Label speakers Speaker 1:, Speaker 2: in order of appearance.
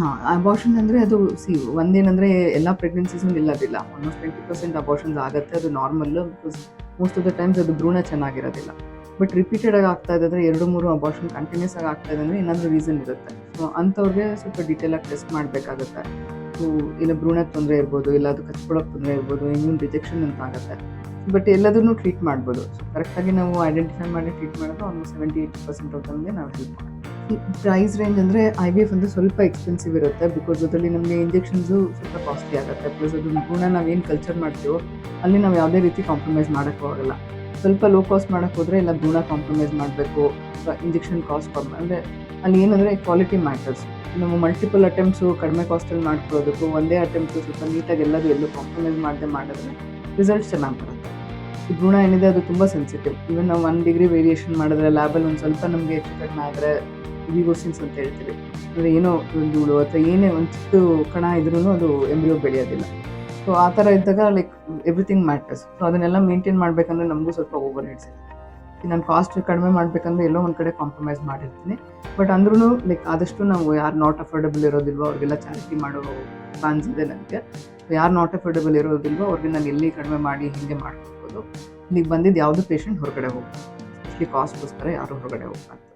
Speaker 1: ಹಾಂ ಅಬಾರ್ಷನ್ ಅಂದರೆ ಅದು ಸಿ ಒಂದೇನಂದರೆ ಎಲ್ಲ ಪ್ರೆಗ್ನೆನ್ಸೀಸ್ ಇಲ್ಲದಿಲ್ಲ. ಆಲ್ಮೋಸ್ಟ್ ಟ್ವೆಂಟಿ ಪರ್ಸೆಂಟ್ ಅಬಾರ್ಷನ್ಸ್ ಆಗುತ್ತೆ, ಅದು normal because most of the times ಅದು ಭ್ರೂಣ ಚೆನ್ನಾಗಿರೋದಿಲ್ಲ. ಬಟ್ ರಿಪೀಟೆಡ್ ಆಗಿ ಆಗ್ತಾ ಇದೆ ಅಂದರೆ ಎರಡು ಮೂರು ಅಬಾರ್ಷನ್ ಕಂಟಿನ್ಯೂಸ್ ಆಗಿ ಆಗ್ತಾ ಇದೆ ಅಂದರೆ ಏನಾದರೂ ರೀಸನ್ ಇರುತ್ತೆ. ಸೊ ಅಂಥವ್ರಿಗೆ ಸ್ವಲ್ಪ ಡೀಟೇಲ್ ಆಗಿ ಟೆಸ್ಟ್ ಮಾಡಬೇಕಾಗುತ್ತೆ. ಇಲ್ಲ ಭ್ರೂಣಕ್ಕೆ ತೊಂದರೆ ಇರ್ಬೋದು, ಇಲ್ಲ ಅದು ಕಚ್ಕೊಳ್ಳೋಕೆ ತೊಂದರೆ ಇರ್ಬೋದು ಇಮ್ಯೂನ್ ರಿಜೆಕ್ಷನ್ ಅಂತ ಆಗುತ್ತೆ. ಬಟ್ ಎಲ್ಲದನ್ನೂ ಟ್ರೀಟ್ ಮಾಡ್ಬೋದು. ಸೊ ಕರೆಕ್ಟಾಗಿ ನಾವು ಐಡೆಂಟಿಫೈ ಮಾಡಿ ಟ್ರೀಟ್ ಮಾಡಿದ್ರೆ almost seventy eighty percent of ನಾವು ಹೆಲ್ಪ್ ಮಾಡ್ತೀವಿ. ಪ್ರೈಸ್ ರೇಂಜ್ ಅಂದರೆ ಐ ವಿ ಎಫ್ ಅಂದರೆ ಸ್ವಲ್ಪ ಎಕ್ಸ್ಪೆನ್ಸಿವ್ ಇರುತ್ತೆ ಬಿಕಾಸ್ ಅದರಲ್ಲಿ ನಮಗೆ ಇಂಜೆಕ್ಷನ್ಸು ಸ್ವಲ್ಪ ಕಾಸ್ಟ್ಲಿ ಆಗುತ್ತೆ. ಪ್ಲಸ್ ಅದು ಗುಣ ನಾವೇನು ಕಲ್ಚರ್ ಮಾಡ್ತೀವೋ ಅಲ್ಲಿ ನಾವು ಯಾವುದೇ ರೀತಿ ಕಾಂಪ್ರಮೈಸ್ ಮಾಡೋಕ್ಕೂ ಆಗಲ್ಲ. ಸ್ವಲ್ಪ ಲೋ ಕಾಸ್ಟ್ ಮಾಡೋಕ್ಕೆ ಹೋದರೆ ಇಲ್ಲ ಗುಣ ಕಾಂಪ್ರಮೈಸ್ ಮಾಡಬೇಕು. ಇಂಜೆಕ್ಷನ್ ಕಾಸ್ಟ್ ಕಮ್ಮಿ ಅಂದರೆ ಅಲ್ಲಿ ಏನಂದರೆ ಕ್ವಾಲಿಟಿ ಮ್ಯಾಟರ್ಸ್ ನಾವು ಮಲ್ಟಿಪಲ್ ಅಟೆಂಪ್ಟ್ಸು ಕಡಿಮೆ ಕಾಸ್ಟಲ್ಲಿ ಮಾಡ್ಕೊಳ್ಳೋದಕ್ಕೂ ಒಂದೇ ಅಟೆಂಪ್ಟು ಸ್ವಲ್ಪ ನೀಟಾಗಿ ಎಲ್ಲದು ಎಲ್ಲೂ ಕಾಂಪ್ರಮೈಸ್ ಮಾಡದೆ ಮಾಡಿದ್ರೆ ರಿಸಲ್ಟ್ಸ್ ಚೆನ್ನಾಗಿ ಬರುತ್ತೆ. ಈ ಗುಣ ಏನಿದೆ ಅದು ತುಂಬ ಸೆನ್ಸಿಟಿವ್ ಈವನ್ ನಾವು ಒನ್ ಡಿಗ್ರಿ ವೇರಿಯೇಷನ್ ಮಾಡಿದ್ರೆ ಲ್ಯಾಬಲ್ಲಿ ಒಂದು ಸ್ವಲ್ಪ ನಮಗೆ ಹೆಚ್ಚು ಕಡಿಮೆ ಆದರೆ ವಿಗೋಸಿನ್ಸ್ ಅಂತ ಹೇಳ್ತೀವಿ. ಅಂದರೆ ಏನೋ ಒಂದು ಹುಳು ಅಥವಾ ಏನೇ ಒಂದು ಕಣ ಇದ್ರೂ ಅದು ಎಂಬ್ರಿಯೋ ಬೆಳೆಯೋದಿಲ್ಲ. ಸೊ ಆ ಥರ ಇದ್ದಾಗ ಲೈಕ್ ಎವ್ರಿಥಿಂಗ್ ಮ್ಯಾಟರ್ಸ್ ಸೊ ಅದನ್ನೆಲ್ಲ ಮೇಂಟೈನ್ ಮಾಡಬೇಕಂದ್ರೆ ನಮಗೂ ಸ್ವಲ್ಪ ಓವರ್ ಹೆಡ್ಸ್ ನಾನು ಕಾಸ್ಟ್ ಕಡಿಮೆ ಮಾಡಬೇಕಂದ್ರೆ ಎಲ್ಲೋ ಒಂದು ಕಡೆ ಕಾಂಪ್ರಮೈಸ್ ಮಾಡಿರ್ತೀನಿ. ಬಟ್ ಅಂದ್ರೂ ಲೈಕ್ ಆದಷ್ಟು ನಾವು ಯಾರು ನಾಟ್ ಅಫೋರ್ಡಬಲ್ ಇರೋದಿಲ್ವೋ ಅವ್ರಿಗೆಲ್ಲ ಚಾರಿಟಿ ಮಾಡೋ ಪ್ಲಾನ್ಸ್ ಇದೆ ನನಗೆ. ಯಾರು ನಾಟ್ ಅಫೋರ್ಡಬಲ್ ಇರೋದಿಲ್ವೋ ಅವ್ರಿಗೆ ನಾನು ಎಲ್ಲಿ ಕಡಿಮೆ ಮಾಡಿ ಹಿಂಗೆ ಮಾಡ್ಕೊಬೋದು. ಇಲ್ಲಿಗೆ ಬಂದಿದ್ದು ಯಾವುದೋ ಪೇಷಂಟ್ ಹೊರಗಡೆ ಎಸ್ಪೆಷಲಿ ಕಾಸ್ಟ್ಗೋಸ್ಕರ ಯಾರು ಹೊರಗಡೆ ಹೋಗ್ತಾರೆ